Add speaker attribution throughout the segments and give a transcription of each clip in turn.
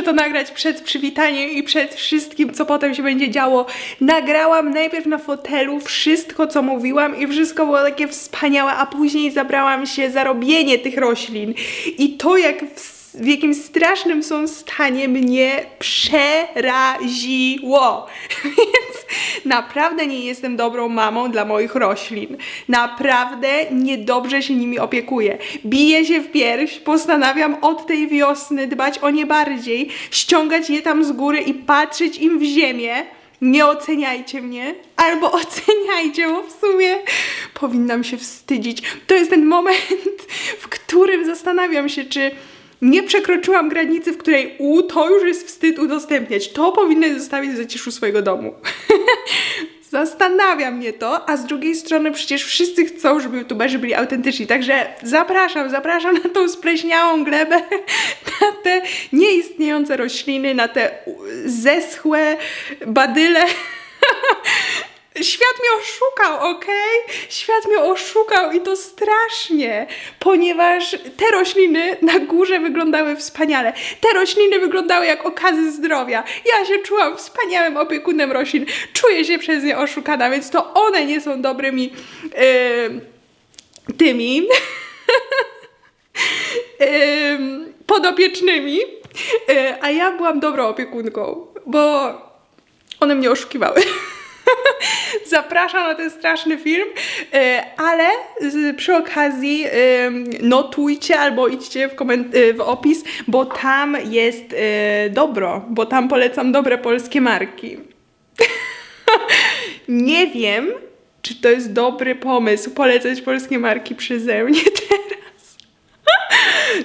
Speaker 1: muszę to nagrać przed przywitaniem i przed wszystkim, co potem się będzie działo. Nagrałam najpierw na fotelu wszystko, co mówiłam i wszystko było takie wspaniałe, a później zabrałam się za robienie tych roślin. I to, jak w w jakim strasznym są stanie mnie przeraziło. Więc naprawdę nie jestem dobrą mamą dla moich roślin. Naprawdę niedobrze się nimi opiekuję. Biję się w pierś, postanawiam od tej wiosny dbać o nie bardziej, ściągać je tam z góry i patrzeć im w ziemię. Nie oceniajcie mnie, albo oceniajcie, bo w sumie powinnam się wstydzić. To jest ten moment, w którym zastanawiam się, czy nie przekroczyłam granicy, w której u, to już jest wstyd udostępniać. To powinny zostawić w zaciszu swojego domu. Zastanawia mnie to, a z drugiej strony przecież wszyscy chcą, żeby youtuberzy byli autentyczni, także zapraszam, zapraszam na tą spleśniałą glebę, na te nieistniejące rośliny, na te zeschłe badyle. Świat mnie oszukał, okej? Świat mnie oszukał i to strasznie, ponieważ te rośliny na górze wyglądały wspaniale. Te rośliny wyglądały jak okazy zdrowia. Ja się czułam wspaniałym opiekunem roślin. Czuję się przez nie oszukana, więc to one nie są dobrymi yy, tymi yy, podopiecznymi, yy, a ja byłam dobrą opiekunką, bo one mnie oszukiwały. Zapraszam na ten straszny film, e, ale przy okazji notujcie albo idźcie w, e, w opis, bo tam jest e, dobro, bo tam polecam dobre polskie marki. Nie wiem, czy to jest dobry pomysł polecać polskie marki przeze mnie teraz.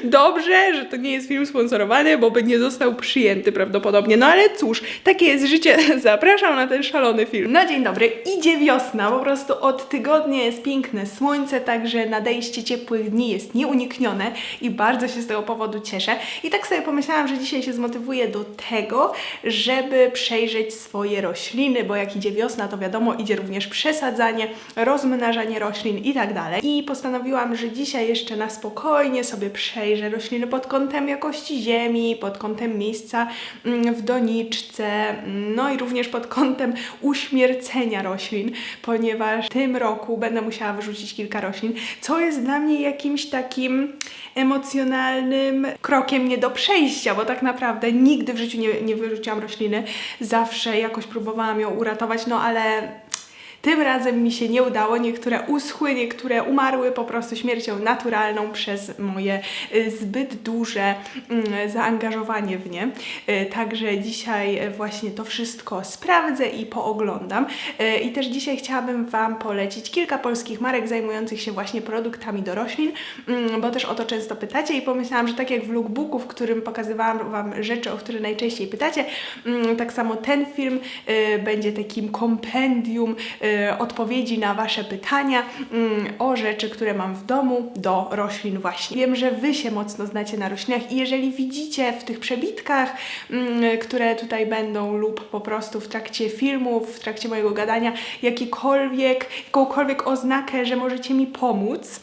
Speaker 1: Dobrze, że to nie jest film sponsorowany, bo by nie został przyjęty prawdopodobnie. No ale cóż, takie jest życie. Zapraszam na ten szalony film. No dzień dobry, idzie wiosna. Po prostu od tygodnia jest piękne słońce, także nadejście ciepłych dni jest nieuniknione i bardzo się z tego powodu cieszę. I tak sobie pomyślałam, że dzisiaj się zmotywuję do tego, żeby przejrzeć swoje rośliny, bo jak idzie wiosna, to wiadomo, idzie również przesadzanie, rozmnażanie roślin i tak dalej. I postanowiłam, że dzisiaj jeszcze na spokojnie sobie przejrzę rośliny pod kątem jakości ziemi, pod kątem miejsca mm, w doniczce, mm, no i również pod kątem uśmiercenia roślin, ponieważ w tym roku będę musiała wyrzucić kilka roślin, co jest dla mnie jakimś takim emocjonalnym krokiem nie do przejścia, bo tak naprawdę nigdy w życiu nie, nie wyrzuciłam rośliny, zawsze jakoś próbowałam ją uratować, no ale tym razem mi się nie udało. Niektóre uschły, niektóre umarły po prostu śmiercią naturalną przez moje y, zbyt duże mm, zaangażowanie w nie. Y, Także dzisiaj y, właśnie to wszystko sprawdzę i pooglądam. I też dzisiaj chciałabym Wam polecić kilka polskich marek zajmujących się właśnie produktami do roślin, mm, bo też o to często pytacie i pomyślałam, że tak jak w lookbooku, w którym pokazywałam Wam rzeczy, o które najczęściej pytacie, mm, tak samo ten film będzie takim kompendium odpowiedzi na Wasze pytania mm, o rzeczy, które mam w domu do roślin właśnie. Wiem, że Wy się mocno znacie na roślinach i jeżeli widzicie w tych przebitkach, mm, które tutaj będą lub po prostu w trakcie filmów, w trakcie mojego gadania, jakikolwiek, jakąkolwiek oznakę, że możecie mi pomóc,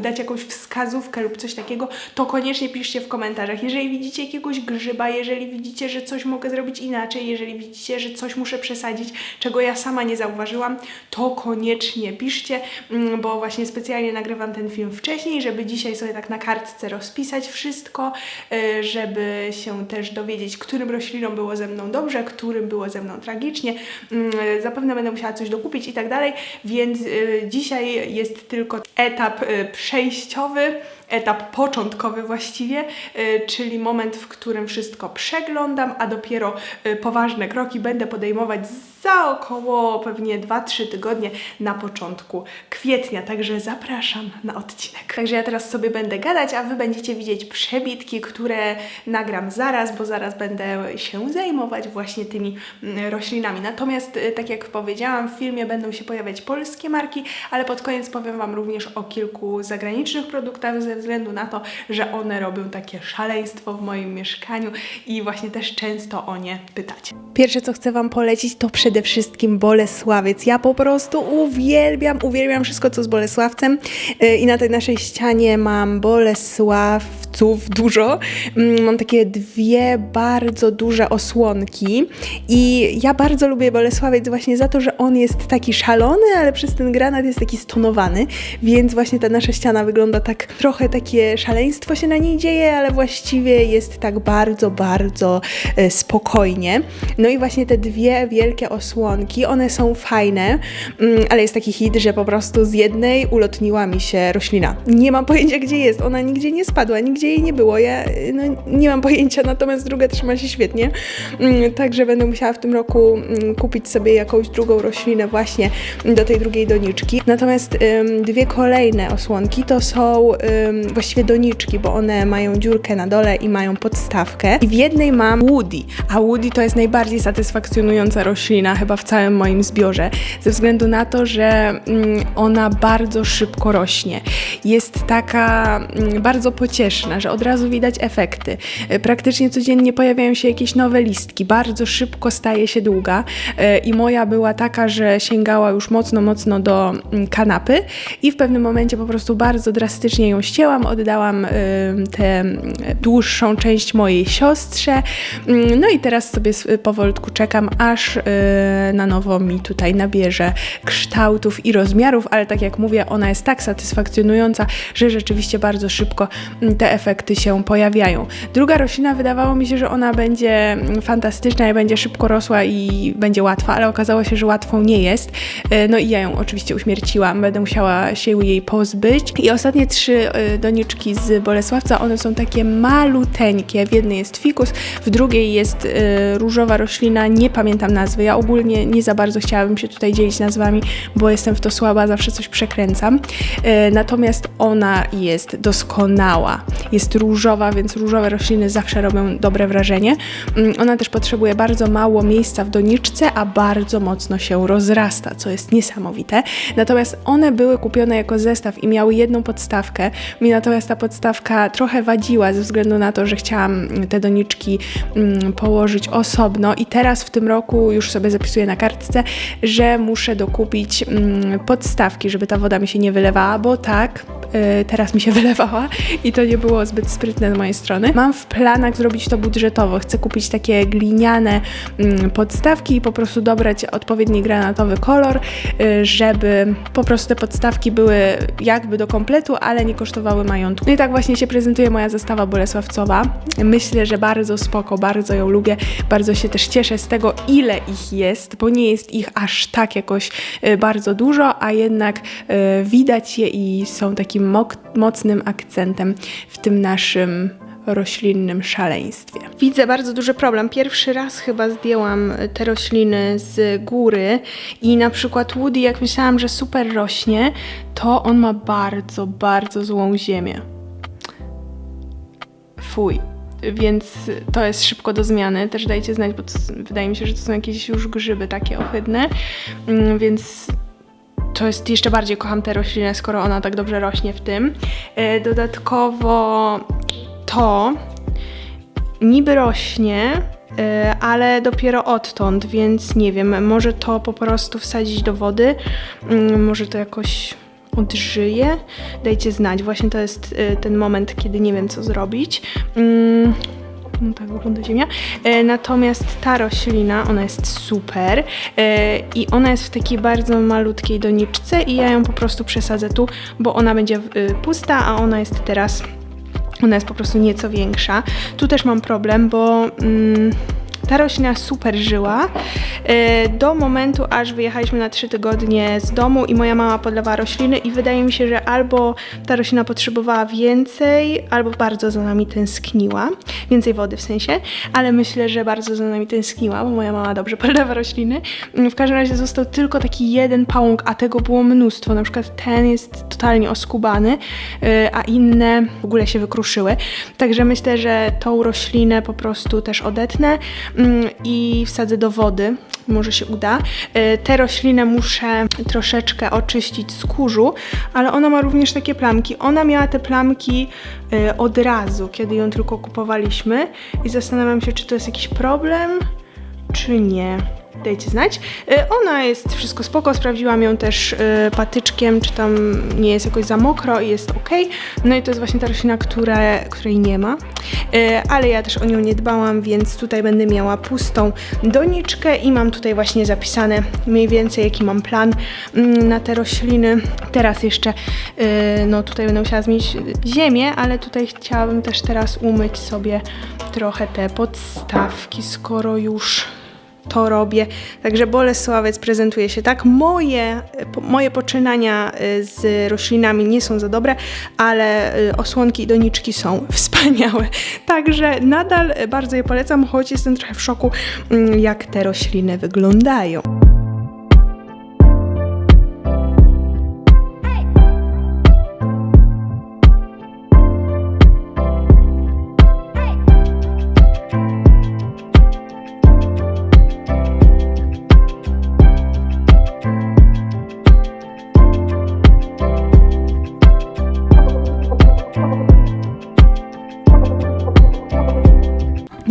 Speaker 1: dać jakąś wskazówkę lub coś takiego, to koniecznie piszcie w komentarzach. Jeżeli widzicie jakiegoś grzyba, jeżeli widzicie, że coś mogę zrobić inaczej, jeżeli widzicie, że coś muszę przesadzić, czego ja sama nie zauważyłam, to koniecznie piszcie, mm, bo właśnie specjalnie nagrywam ten film wcześniej, żeby dzisiaj sobie tak na kartce rozpisać wszystko, y, żeby się też dowiedzieć, którym roślinom było ze mną dobrze, którym było ze mną tragicznie. Mm, Zapewne będę musiała coś dokupić i tak dalej, więc y, dzisiaj jest tylko etap y, przejściowy etap początkowy właściwie, y, czyli moment, w którym wszystko przeglądam, a dopiero y, poważne kroki będę podejmować za około pewnie 2-3 tygodnie na początku kwietnia, także zapraszam na odcinek. Także ja teraz sobie będę gadać, a Wy będziecie widzieć przebitki, które nagram zaraz, bo zaraz będę się zajmować właśnie tymi mm, roślinami. Natomiast, y, tak jak powiedziałam, w filmie będą się pojawiać polskie marki, ale pod koniec powiem Wam również o kilku zagranicznych produktach ze ze względu na to, że one robią takie szaleństwo w moim mieszkaniu i właśnie też często o nie pytacie. Pierwsze, co chcę Wam polecić, to przede wszystkim Bolesławiec. Ja po prostu uwielbiam, uwielbiam wszystko, co z Bolesławcem Yy, i na tej naszej ścianie mam Bolesławców dużo. Mm, Mam takie dwie bardzo duże osłonki i ja bardzo lubię Bolesławiec właśnie za to, że on jest taki szalony, ale przez ten granat jest taki stonowany, więc właśnie ta nasza ściana wygląda tak, trochę takie szaleństwo się na niej dzieje, ale właściwie jest tak bardzo, bardzo e, spokojnie. No i właśnie te dwie wielkie osłonki, one są fajne, mm, ale jest taki hit, że po prostu z jednej ulotniła mi się roślina. Nie mam pojęcia gdzie jest, ona nigdzie nie spadła, nigdzie jej nie było, ja e, no, nie mam pojęcia, natomiast druga trzyma się świetnie, Mm, także będę musiała w tym roku mm, kupić sobie jakąś drugą roślinę właśnie do tej drugiej doniczki. Natomiast dwie kolejne osłonki to są właściwie doniczki, bo one mają dziurkę na dole i mają podstawkę. I w jednej mam Woody, a Woody to jest najbardziej satysfakcjonująca roślina chyba w całym moim zbiorze, ze względu na to, że mm, ona bardzo szybko rośnie. Jest taka mm, bardzo pocieszna, że od razu widać efekty. Y, Praktycznie codziennie pojawiają się jakieś nowe listki, bardzo szybko staje się długa y, i moja była taka, że sięgała już mocno, mocno do mm, kanapy i w pewnym momencie po prostu bardzo drastycznie ją ścięłam, oddałam y, tę dłuższą część mojej siostrze, Mm, no i teraz sobie powolutku czekam, aż y, na nowo mi tutaj nabierze kształtów i rozmiarów, ale tak jak mówię, ona jest tak satysfakcjonująca, że rzeczywiście bardzo szybko mm, te efekty się pojawiają. Druga roślina wydawało mi się, że ona będzie mm, fantastyczna i będzie szybko rosła i będzie łatwa, ale okazało się, że łatwą nie jest. Y, No i ja ją oczywiście uśmierciłam, będę musiała się jej pozbyć. I ostatnie trzy y, doniczki z Bolesławca, one są takie maluteńkie. W jednej jest fikus, w drugiej jest y, różowa roślina, nie pamiętam nazwy. Ja ogólnie nie za bardzo chciałabym się tutaj dzielić nazwami, bo jestem w to słaba, zawsze coś przekręcam. Y, natomiast ona jest doskonała. Jest różowa, więc różowe rośliny zawsze robią dobre wrażenie. Mm, Ona też potrzebuje bardzo mało miejsca w doniczce, a bardzo mocno się rozrasta, co jest niesamowite. Natomiast one były kupione jako zestaw i miały jedną podstawkę. Mi natomiast ta podstawka trochę wadziła ze względu na to, że chciałam te doniczki mm, położyć osobno i teraz w tym roku już sobie zapisuję na kartce, że muszę dokupić mm, podstawki, żeby ta woda mi się nie wylewała, bo tak, y, teraz mi się wylewała i to nie było zbyt sprytne z mojej strony. Mam w planach zrobić to budżetowo. Chcę kupić takie gliniane mm, podstawki i po prostu dobrać odpowiedni granatowy kolor, y, żeby po prostu te podstawki były jakby do kompletu, ale nie kosztowały majątku. No i tak właśnie się prezentuje moja zestawa bolesławcowa. Myślę, że bardzo spoko, bardzo ją lubię, bardzo się też cieszę z tego, ile ich jest, bo nie jest ich aż tak jakoś y, bardzo dużo, a jednak y, widać je i są takim mocnym akcentem w tym naszym roślinnym szaleństwie. Widzę bardzo duży problem. Pierwszy raz chyba zdjęłam te rośliny z góry i na przykład Woody, jak myślałam, że super rośnie, to on ma bardzo, bardzo złą ziemię. Fuj. Więc to jest szybko do zmiany. Też dajcie znać, bo to, wydaje mi się, że to są jakieś już grzyby takie ohydne. Mm, Więc to jest jeszcze bardziej kocham tę roślinę, skoro ona tak dobrze rośnie w tym. E, Dodatkowo to niby rośnie, e, ale dopiero odtąd, więc nie wiem, może to po prostu wsadzić do wody, mm, może to jakoś odżyje. Dajcie znać, właśnie to jest e, ten moment, kiedy nie wiem co zrobić. Mm, no tak wygląda ziemia. E, natomiast ta roślina, ona jest super i ona jest w takiej bardzo malutkiej doniczce i ja ją po prostu przesadzę tu, bo ona będzie pusta, a ona jest teraz ona jest po prostu nieco większa. Tu też mam problem, bo mm, ta roślina super żyła e, do momentu, aż wyjechaliśmy na 3 tygodnie z domu i moja mama podlewała rośliny i wydaje mi się, że albo ta roślina potrzebowała więcej, albo bardzo za nami tęskniła. Więcej wody w sensie, ale myślę, że bardzo za nami tęskniła, bo moja mama dobrze podlewa rośliny. W każdym razie został tylko taki jeden pałąk, a tego było mnóstwo. Na przykład ten jest totalnie oskubany, y, a inne w ogóle się wykruszyły. Także myślę, że tą roślinę po prostu też odetnę i wsadzę do wody. może się uda. E, Tę roślinę muszę troszeczkę oczyścić z kurzu, ale ona ma również takie plamki. Ona miała te plamki e, od razu, kiedy ją tylko kupowaliśmy i zastanawiam się, czy to jest jakiś problem, czy nie. Dajcie znać. E, Ona jest wszystko spoko, sprawdziłam ją też e, patyczkiem, czy tam nie jest jakoś za mokro i jest ok. No i to jest właśnie ta roślina, które, której nie ma. E, Ale ja też o nią nie dbałam, więc tutaj będę miała pustą doniczkę i mam tutaj właśnie zapisane mniej więcej jaki mam plan mm, na te rośliny. Teraz jeszcze, no tutaj będę musiała zmienić ziemię, ale tutaj chciałabym też teraz umyć sobie trochę te podstawki, skoro już to robię. Także Bolesławiec prezentuje się tak. Moje, moje poczynania y, z roślinami nie są za dobre, ale y, osłonki i doniczki są wspaniałe. Także nadal bardzo je polecam, choć jestem trochę w szoku, mm, jak te rośliny wyglądają.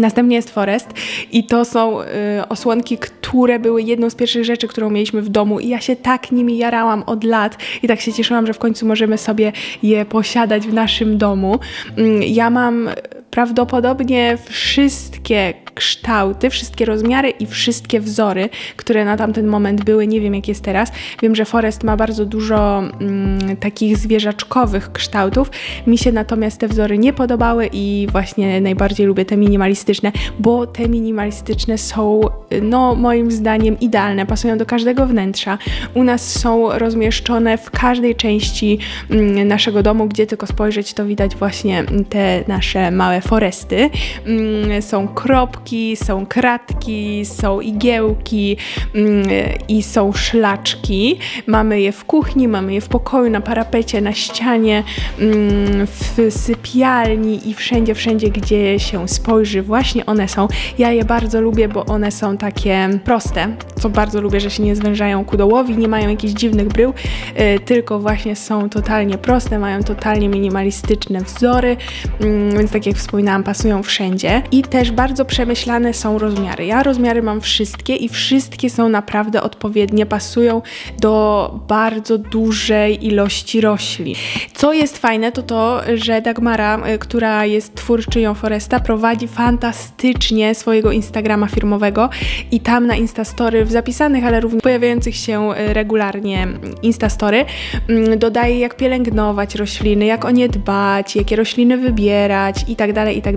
Speaker 1: Następnie jest Forest i to są y, osłonki, które były jedną z pierwszych rzeczy, którą mieliśmy w domu i ja się tak nimi jarałam od lat i tak się cieszyłam, że w końcu możemy sobie je posiadać w naszym domu. Mm, Ja mam prawdopodobnie wszystkie kształty, wszystkie rozmiary i wszystkie wzory, które na tamten moment były. Nie wiem, jak jest teraz. Wiem, że Forest ma bardzo dużo mm, takich zwierzaczkowych kształtów. Mi się natomiast te wzory nie podobały i właśnie najbardziej lubię te minimalistyczne, bo te minimalistyczne są, no moim zdaniem, idealne. Pasują do każdego wnętrza. U nas są rozmieszczone w każdej części mm, naszego domu, gdzie tylko spojrzeć, to widać właśnie te nasze małe foresty. Mm, Są kropki, są kratki, są igiełki mm, i są szlaczki. Mamy je w kuchni, mamy je w pokoju, na parapecie, na ścianie, mm, w sypialni i wszędzie, wszędzie, gdzie się spojrzy, właśnie one są. Ja je bardzo lubię, bo one są takie proste, co bardzo lubię, że się nie zwężają ku dołowi, nie mają jakichś dziwnych brył, y, tylko właśnie są totalnie proste, mają totalnie minimalistyczne wzory, mm, więc tak jak wspominałam, pasują wszędzie. I też bardzo przemyślane są rozmiary. Ja rozmiary mam wszystkie i wszystkie są naprawdę odpowiednie, pasują do bardzo dużej ilości roślin. Co jest fajne, to to, że Dagmara, y, która jest twórczynią Foresta, prowadzi fantastycznie swojego Instagrama firmowego i tam na Instastory w zapisanych, ale również pojawiających się y, regularnie Instastory mm, dodaje jak pielęgnować rośliny, jak o nie dbać, jakie rośliny wybierać i tak dalej, i tak.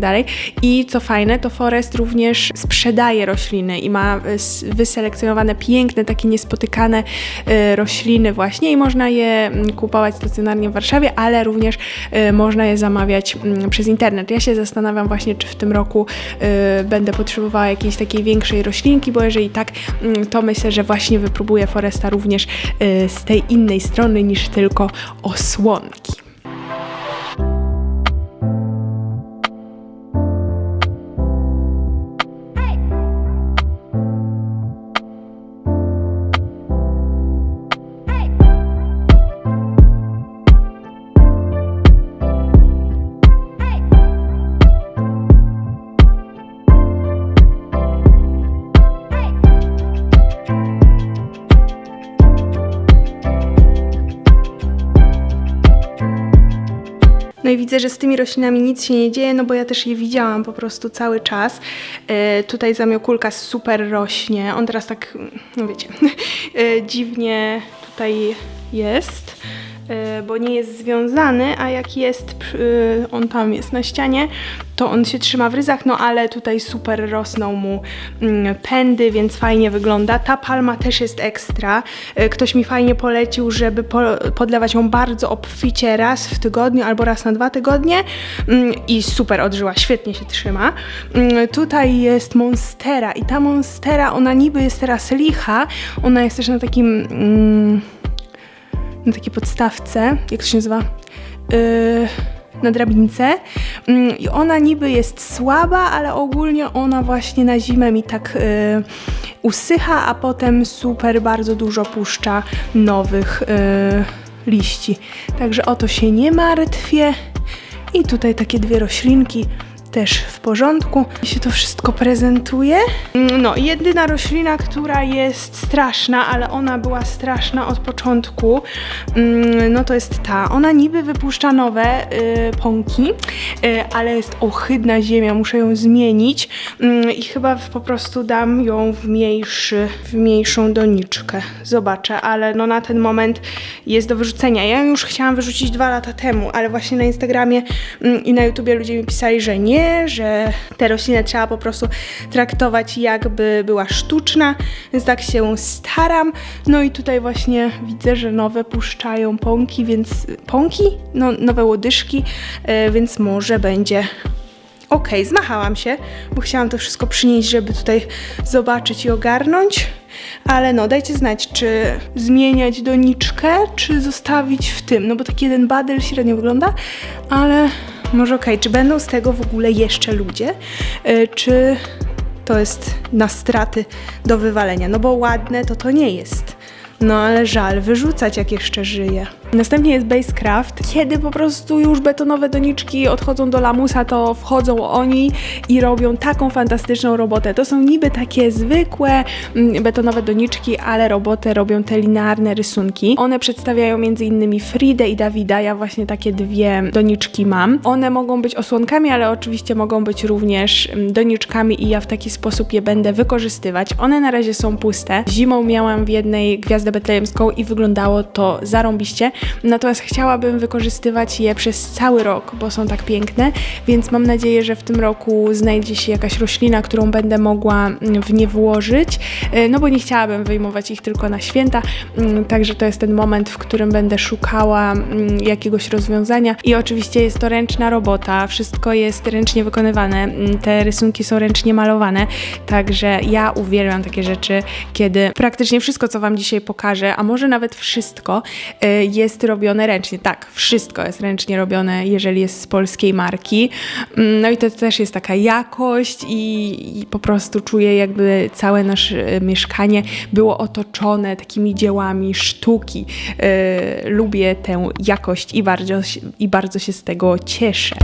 Speaker 1: I co fajne, to Forest również sprzedaje rośliny i ma s- wyselekcjonowane piękne, takie niespotykane y, rośliny właśnie i można je mm, kupować stacjonarnie w Warszawie, ale również y, można je zamawiać mm, przez internet. Ja się zastanawiam właśnie, czy w tym roku będę potrzebowała jakiejś takiej większej roślinki, bo jeżeli tak, mm, to myślę, że właśnie wypróbuję Foresta również z tej innej strony niż tylko osłonki. Tymi roślinami nic się nie dzieje, no bo ja też je widziałam po prostu cały czas. E, tutaj zamiokulka super rośnie. On teraz tak, no wiecie, e, dziwnie tutaj jest, bo nie jest związany, a jak jest, przy- on tam jest na ścianie, to on się trzyma w ryzach, no ale tutaj super rosną mu mm, pędy, więc fajnie wygląda. Ta palma też jest ekstra. E, Ktoś mi fajnie polecił, żeby po, podlewać ją bardzo obficie raz w tygodniu albo raz na dwa tygodnie Mm, i super odżyła, świetnie się trzyma. Mm, Tutaj jest monstera i ta monstera, ona niby jest teraz licha, ona jest też na takim... Mm, na takiej podstawce, jak to się nazywa? Yy, na drabince. Mm, I ona niby jest słaba, ale ogólnie ona właśnie na zimę mi tak usycha, a potem super bardzo dużo puszcza nowych yy, liści. Także o to się nie martwię. I tutaj takie dwie roślinki też w porządku. I się to wszystko prezentuje. Mm, No jedyna roślina, która jest straszna, ale ona była straszna od początku, mm, no to jest ta. Ona niby wypuszcza nowe y, pąki, y, ale jest ohydna ziemia, muszę ją zmienić mm, i chyba po prostu dam ją w, mniejszy, w mniejszą doniczkę. Zobaczę, ale no na ten moment jest do wyrzucenia. Ja już chciałam wyrzucić dwa lata temu, ale właśnie na Instagramie i na YouTubie ludzie mi pisali, że nie, że tę roślinę trzeba po prostu traktować jakby była sztuczna, więc tak się staram. No i tutaj właśnie widzę, że nowe puszczają pąki, więc pąki? No, nowe łodyżki, e, więc może będzie Okej, zmachałam się, bo chciałam to wszystko przynieść, żeby tutaj zobaczyć i ogarnąć. Ale no, dajcie znać, czy zmieniać doniczkę, czy zostawić w tym. No bo taki jeden badyl średnio wygląda, ale może okej. Czy będą z tego w ogóle jeszcze ludzie? Y, czy to jest na straty do wywalenia? No bo ładne to to nie jest. No ale żal, wyrzucać jak jeszcze żyje. Następnie jest Basecraft. Kiedy po prostu już betonowe doniczki odchodzą do lamusa, to wchodzą oni i robią taką fantastyczną robotę. To są niby takie zwykłe mm, betonowe doniczki, ale robotę robią te linearne rysunki. One przedstawiają m.in. Fridę i Dawida. Ja właśnie takie dwie doniczki mam. One mogą być osłonkami, ale oczywiście mogą być również mm, doniczkami i ja w taki sposób je będę wykorzystywać. One na razie są puste. Zimą miałam w jednej gwiazdę betlejemską i wyglądało to zarąbiście. Natomiast chciałabym wykorzystywać je przez cały rok, bo są tak piękne, więc mam nadzieję, że w tym roku znajdzie się jakaś roślina, którą będę mogła mm, w nie włożyć, e, no bo nie chciałabym wyjmować ich tylko na święta, mm, także to jest ten moment, w którym będę szukała mm, jakiegoś rozwiązania. I oczywiście jest to ręczna robota, wszystko jest ręcznie wykonywane, te rysunki są ręcznie malowane, także ja uwielbiam takie rzeczy, kiedy praktycznie wszystko, co Wam dzisiaj pokażę, a może nawet wszystko, y, jest robione ręcznie. Tak, wszystko jest ręcznie robione, jeżeli jest z polskiej marki. Mm, No i to też jest taka jakość i, i po prostu czuję jakby całe nasze mieszkanie było otoczone takimi dziełami sztuki. Y, Lubię tę jakość i bardzo, i bardzo się z tego cieszę.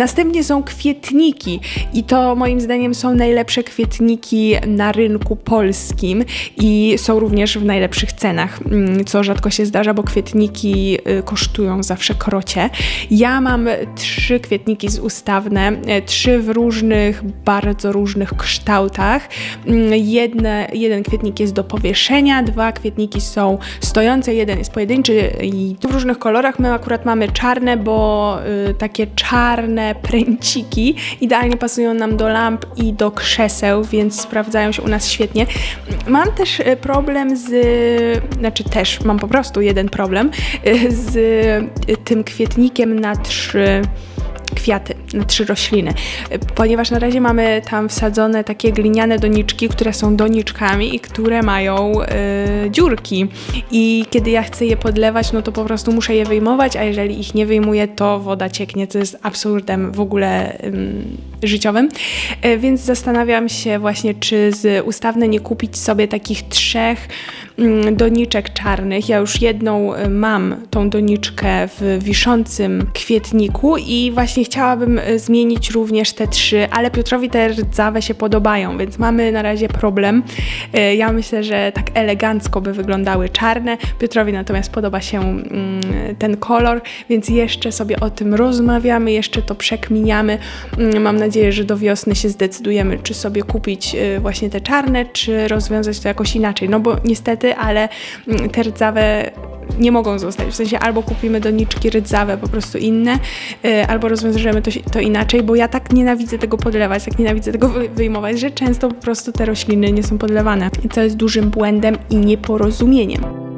Speaker 1: Następnie są kwietniki i to moim zdaniem są najlepsze kwietniki na rynku polskim i są również w najlepszych cenach, mm, co rzadko się zdarza, bo kwietniki y, kosztują zawsze krocie. Ja mam trzy kwietniki z ustawne, e, trzy w różnych, bardzo różnych kształtach. Mm, Jedne, jeden kwietnik jest do powieszenia, dwa kwietniki są stojące, jeden jest pojedynczy i w różnych kolorach. My akurat mamy czarne, bo y, takie czarne pręciki idealnie pasują nam do lamp i do krzeseł, więc sprawdzają się u nas świetnie. Mam też y, problem z, znaczy też mam po prostu jeden problem y, z y, tym kwietnikiem na trzy kwiaty, na trzy rośliny, ponieważ na razie mamy tam wsadzone takie gliniane doniczki, które są doniczkami i które mają y, dziurki. I kiedy ja chcę je podlewać, no to po prostu muszę je wyjmować, a jeżeli ich nie wyjmuję, to woda cieknie, co jest absurdem w ogóle ym, życiowym, Y, więc zastanawiam się właśnie, czy z ustawne nie kupić sobie takich trzech doniczek czarnych. Ja już jedną y, mam, tą doniczkę w wiszącym kwietniku i właśnie chciałabym y, zmienić również te trzy, ale Piotrowi te rdzawe się podobają, więc mamy na razie problem. Y, Ja myślę, że tak elegancko by wyglądały czarne, Piotrowi natomiast podoba się mm, ten kolor, więc jeszcze sobie o tym rozmawiamy, jeszcze to przekminiamy. Mm, Mam nadzieję, że do wiosny się zdecydujemy, czy sobie kupić właśnie te czarne, czy rozwiązać to jakoś inaczej. No bo niestety ale mm, te rdzawe nie mogą zostać. W sensie albo kupimy doniczki rdzawe, po prostu inne, y, albo rozwiążemy to, to inaczej, bo ja tak nienawidzę tego podlewać, tak nienawidzę tego wy- wyjmować, że często po prostu te rośliny nie są podlewane. Co jest dużym błędem i nieporozumieniem.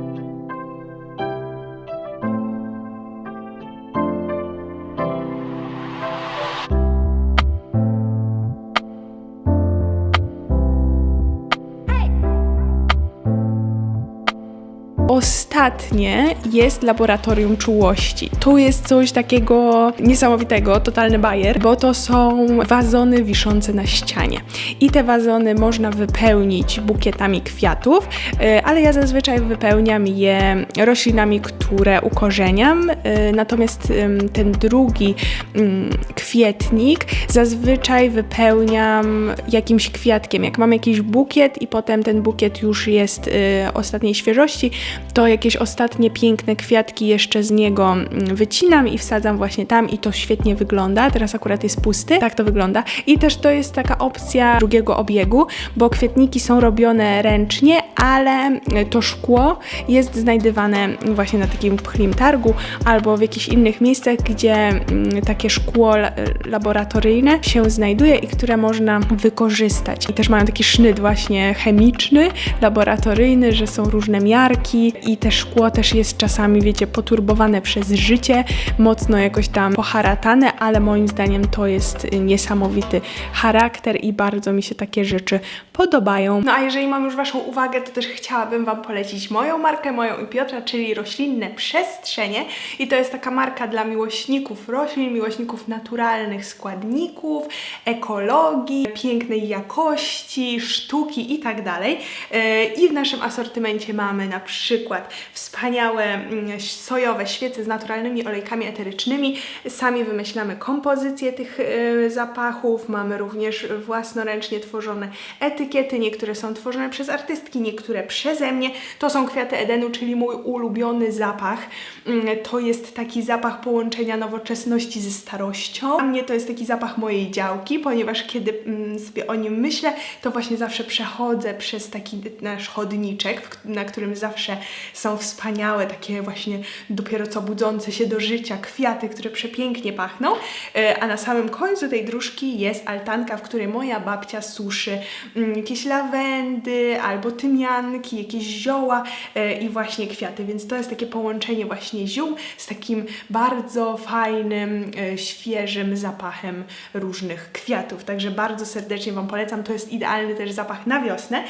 Speaker 1: Jest laboratorium czułości. Tu jest coś takiego niesamowitego, totalny bajer, bo to są wazony wiszące na ścianie. I te wazony można wypełnić bukietami kwiatów, y, ale ja zazwyczaj wypełniam je roślinami, które ukorzeniam. y, Natomiast ten drugi ym, kwietnik zazwyczaj wypełniam jakimś kwiatkiem. Jak mam jakiś bukiet i potem ten bukiet już jest y, ostatniej świeżości, to jakieś ostatnie piękne kwiatki jeszcze z niego mm, wycinam i wsadzam właśnie tam i to świetnie wygląda. Teraz akurat jest pusty, tak to wygląda. I też to jest taka opcja drugiego obiegu, bo kwietniki są robione ręcznie, ale to szkło jest znajdywane właśnie na takim pchlim targu albo w jakichś innych miejscach, gdzie mm, takie szkło la- laboratoryjne się znajduje i które można wykorzystać. I też mają taki sznyt właśnie chemiczny, laboratoryjny, że są różne miarki i te szkło też jest czasami, wiecie, poturbowane przez życie, mocno jakoś tam poharatane, ale moim zdaniem to jest niesamowity charakter i bardzo mi się takie rzeczy podobają. No a jeżeli mam już Waszą uwagę, to też chciałabym Wam polecić moją markę, moją i Piotra, czyli Roślinne Przestrzenie i to jest taka marka dla miłośników roślin, miłośników naturalnych składników, ekologii, pięknej jakości, sztuki i tak dalej. Yy, I w naszym asortymencie mamy na przykład wspaniałe mm, sojowe świece z naturalnymi olejkami eterycznymi. Sami wymyślamy kompozycję tych yy, zapachów, mamy również własnoręcznie tworzone etykiety, niektóre są tworzone przez artystki, niektóre przeze mnie. To są kwiaty Edenu, czyli mój ulubiony zapach. Mm, To jest taki zapach połączenia nowoczesności ze starością. Dla mnie to jest taki zapach mojej działki, ponieważ kiedy mm, sobie o nim myślę, to właśnie zawsze przechodzę przez taki nasz chodniczek, na którym zawsze są wspaniałe, takie właśnie dopiero co budzące się do życia kwiaty, które przepięknie pachną. E, A na samym końcu tej dróżki jest altanka, w której moja babcia suszy mm, jakieś lawendy albo tymianki, jakieś zioła e, i właśnie kwiaty, więc to jest takie połączenie właśnie ziół z takim bardzo fajnym, e, świeżym zapachem różnych kwiatów. Także bardzo serdecznie Wam polecam. To jest idealny też zapach na wiosnę,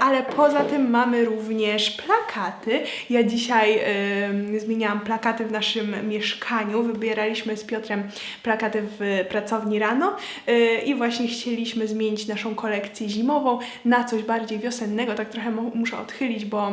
Speaker 1: ale poza tym mamy również plakaty. Ja dzisiaj e, zmieniałam plakaty w naszym mieszkaniu. Wybieraliśmy z Piotrem plakaty w pracowni rano e, i właśnie chcieliśmy zmienić naszą kolekcję zimową na coś bardziej wiosennego. Tak trochę mu- muszę odchylić, bo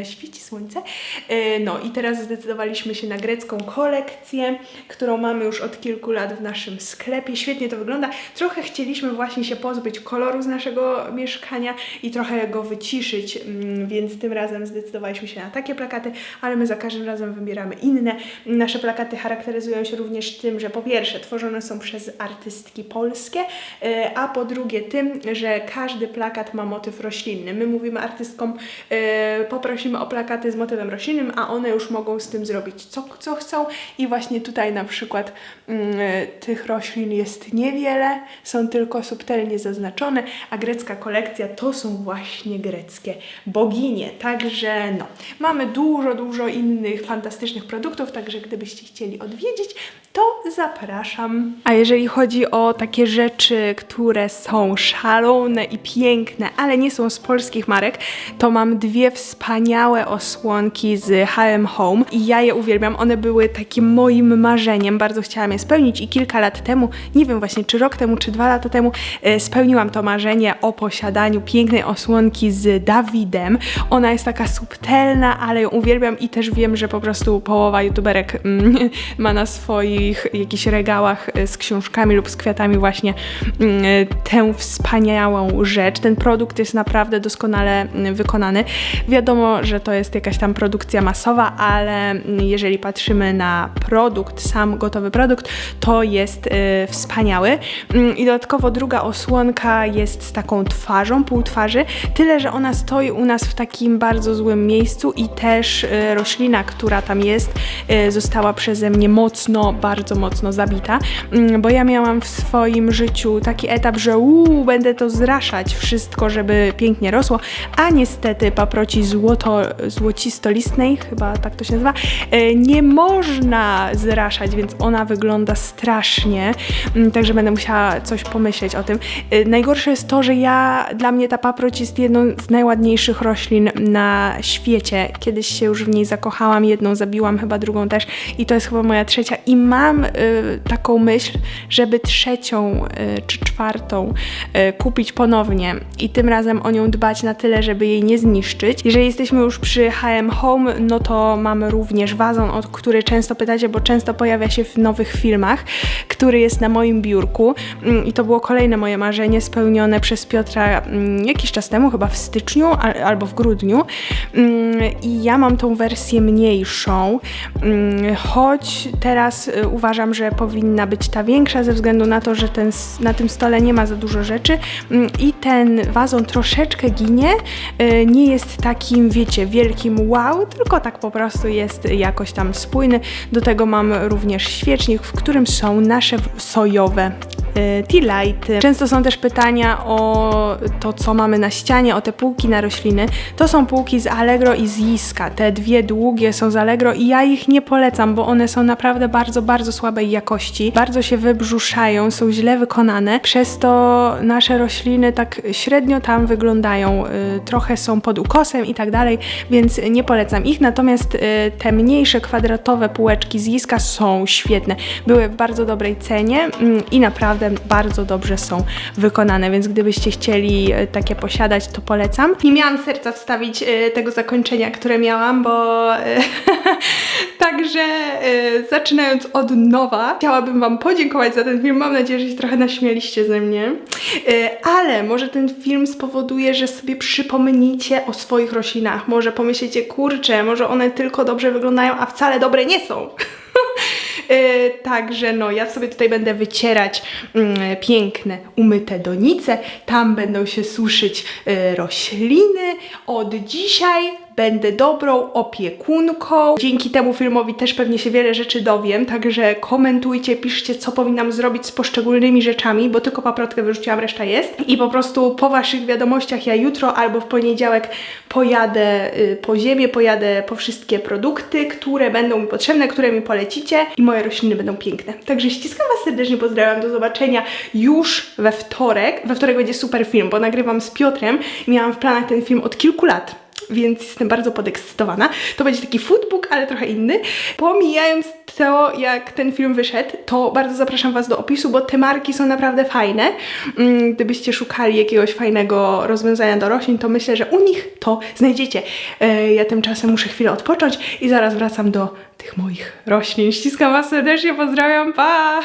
Speaker 1: e, świeci słońce. E, No i teraz zdecydowaliśmy się na grecką kolekcję, którą mamy już od kilku lat w naszym sklepie. Świetnie to wygląda. Trochę chcieliśmy właśnie się pozbyć koloru z naszego mieszkania i trochę go wyciszyć, mm, więc tym razem zdecydowaliśmy się na takie plakaty, ale my za każdym razem wybieramy inne. Nasze plakaty charakteryzują się również tym, że po pierwsze tworzone są przez artystki polskie, e, a po drugie tym, że każdy plakat ma motyw roślinny. My mówimy artystkom, e, poprosimy o plakaty z motywem roślinnym, a one już mogą z tym zrobić co, co chcą i właśnie tutaj na przykład mm, e, tych roślin jest niewiele, są tylko subtelnie zaznaczone, a grecka kolekcja to są właśnie greckie boginie. Także no, mamy dużo, dużo innych fantastycznych produktów, także gdybyście chcieli odwiedzić, to zapraszam. A jeżeli chodzi o takie rzeczy, które są szalone i piękne, ale nie są z polskich marek, to mam dwie wspaniałe osłonki z H&M Home i ja je uwielbiam. One były takim moim marzeniem, bardzo chciałam je spełnić i kilka lat temu, nie wiem właśnie czy rok temu, czy dwa lata temu, e, spełniłam to marzenie o posiadaniu pięknej osłonki z Dawidem. Ona jest taka subtelna, ale ją uwielbiam i też wiem, że po prostu połowa youtuberek mm, ma na swoich jakichś regałach e, z książkami lub z kwiatami właśnie mm, tę wspaniałą rzecz. Ten produkt jest naprawdę doskonale mm, wykonany. Wiadomo, że to jest jakaś tam produkcja masowa, ale jeżeli patrzymy na produkt, sam gotowy produkt, to jest y, wspaniały. I dodatkowo druga osłonka jest z taką twarzą, półtwarzy, tyle, że ona stoi u nas w takim bardzo złym miejscu i też y, roślina, która tam jest, y, została przeze mnie mocno, bardzo mocno zabita, Mm, bo ja miałam w swoim życiu taki etap, że uuu, będę to zraszać wszystko, żeby pięknie rosło, a niestety paproci złoto, złocistolistnej, chyba tak to się nazywa, y, nie można zraszać, więc ona wygląda strasznie, Mm, także będę musiała coś pomyśleć o tym. Najgorsze jest to, że ja, dla mnie ta paproć jest jedną z najładniejszych roślin na świecie. Kiedyś się już w niej zakochałam, jedną zabiłam, chyba drugą też. I to jest chyba moja trzecia. I mam y, taką myśl, żeby trzecią y, czy czwartą y, kupić ponownie. I tym razem o nią dbać na tyle, żeby jej nie zniszczyć. Jeżeli jesteśmy już przy HM Home, no to mamy również wazon, o który często pytacie, bo często pojawia się w nowych filmach, który jest na moim biurku. Mm, i to było kolejne moje marzenie spełnione przez Piotra mm, jakiś czas temu, chyba w styczniu al- albo w grudniu. Mm, i ja mam tą wersję mniejszą, Mm, choć teraz y, uważam, że powinna być ta większa ze względu na to, że ten, na tym stole nie ma za dużo rzeczy Mm, i ten wazon troszeczkę ginie, y, nie jest takim, wiecie, wielkim wow, tylko tak po prostu jest jakoś tam spójny. Do tego mam również świecznik, w którym są nasze sojowe tea lighty. Często są też pytania o to, co mamy na ścianie, o te półki na rośliny. To są półki z Allegro i z Jiska. Te dwie długie są z Allegro i ja ich nie polecam, bo one są naprawdę bardzo, bardzo słabej jakości. Bardzo się wybrzuszają, są źle wykonane. Przez to nasze rośliny tak średnio tam wyglądają. Y, trochę są pod ukosem i tak dalej, więc nie polecam ich. Natomiast y, te mniejsze kwadratowe półeczki z Jiska są świetne. Były w bardzo dobrej cenie mm, i naprawdę bardzo dobrze są wykonane, więc gdybyście chcieli e, takie posiadać, to polecam. Nie miałam serca wstawić e, tego zakończenia, które miałam, bo e, także zaczynając od nowa, chciałabym Wam podziękować za ten film. Mam nadzieję, że się trochę naśmialiście ze mnie, ale może ten film spowoduje, że sobie przypomnicie o swoich roślinach. Może pomyślicie, kurczę, może one tylko dobrze wyglądają, a wcale dobre nie są. E, Także no, ja sobie tutaj będę wycierać mm, piękne, umyte donice. Tam będą się suszyć e, rośliny. Od dzisiaj będę dobrą opiekunką. Dzięki temu filmowi też pewnie się wiele rzeczy dowiem, także komentujcie, piszcie, co powinnam zrobić z poszczególnymi rzeczami, bo tylko paprotkę wyrzuciłam, reszta jest. I po prostu po waszych wiadomościach ja jutro albo w poniedziałek pojadę y, po ziemię, pojadę po wszystkie produkty, które będą mi potrzebne, które mi polecicie i moje rośliny będą piękne. Także ściskam was serdecznie, pozdrawiam, do zobaczenia już we wtorek. We wtorek będzie super film, bo nagrywam z Piotrem miałam w planach ten film od kilku lat więc jestem bardzo podekscytowana. To będzie taki foodbook, ale trochę inny. Pomijając to, jak ten film wyszedł, to bardzo zapraszam Was do opisu, bo te marki są naprawdę fajne. Mm, Gdybyście szukali jakiegoś fajnego rozwiązania do roślin, to myślę, że u nich to znajdziecie. E, Ja tymczasem muszę chwilę odpocząć i zaraz wracam do tych moich roślin. Ściskam Was serdecznie, pozdrawiam, pa!